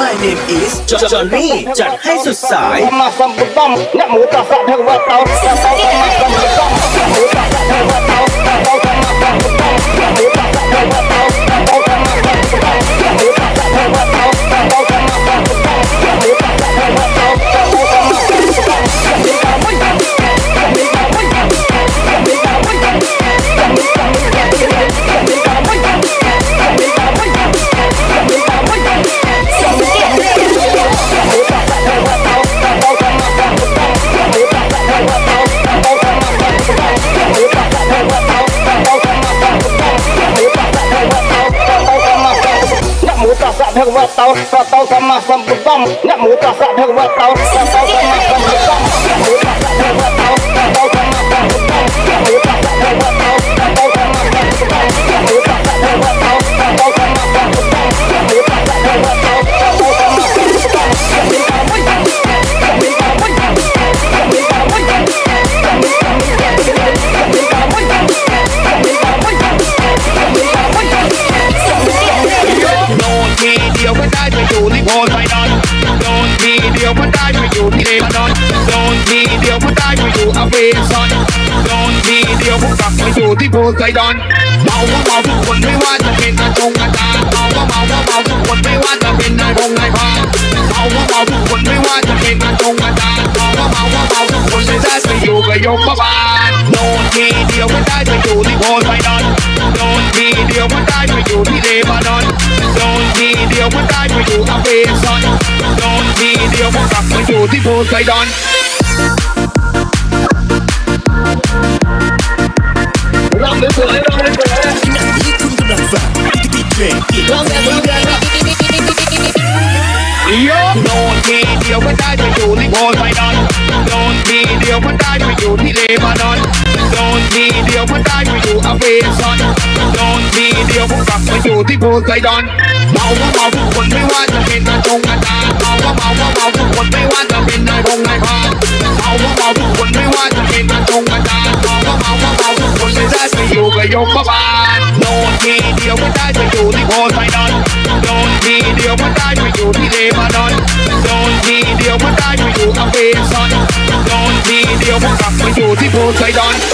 My name is Johnny จัดให้สุดสาย มาสัมบุตรบัมนะหมูตาสับเทวดาตาสับมาสัม dua tahun, satu sama sembutam, nggak muka sak dua tahun, satu โดอนโดนทีเดียวก็ได้ไปอยู่ที่เลบานอนโดนทีเดียวก็ได้ไปอยู่อเมซอนโดนทีเดียวก็กลับมาอยู่ที่โพไซดอนเมาก็เมาทุกคนไม่ว่าจะเป็นอาจงอาจารย์เมาก็เมาก็เมาทุกคนไม่ว่าจะเป็นนายพงนายพาเมาก็เมาทุกคนไม่ว่าจะเป็นอาจงอาจารย์เมาก็เมาก็เมาทุกคนเลยได้ไปอยู่กับยมบาลโดนทีเดียวก็ได้ไปอยู่ที่โพไซดอนโดนทีเดียวก็ได้ไปอยู่ที่เลบานอนโดนที ยวก็ได้ไปอยู่อเมซอนโดนทีเดียวก็กลับมาอยู่ที่โพไซดอนลองสวยลองสวยขณะนี้คุณกำลังฟังดีเจลองแบบลยครับโดนทีเดียวก็ได้ไปอยู่ที่โพไซดอนโดนทีเดียวก็ได้ไปอยู่ที่เลบานอนโดนทีเดียวก็ได้ไปอยู่อเมซอนโดนทีเดียวก็กลับมาอยู่ที่โพไซดอน เมาก็เมาทุกคนไม่ว่าจะเป็นอายจงอาจารย์เมาก็เมาก็เมาทุกคนไม่ว่าจะเป็นนายพงนายพานเมาก็เมาทุกคนไม่ว่าจะเป็นอายจงอาจารย์เมาก็เมาก็เมาทุกคนเลยได้ไปอยู่กับยมบาลโดนทีเดียวก็ได้ไปอยู่ที่โพไซดอนโดนทีเดียวก็ได้ไปอยู่ที่เลบานอนโดนทีเดียวก็ได้ไปอยู่อเมซอนโดนทีเดียวก็กลับมาอยู่ที่โพไซดอน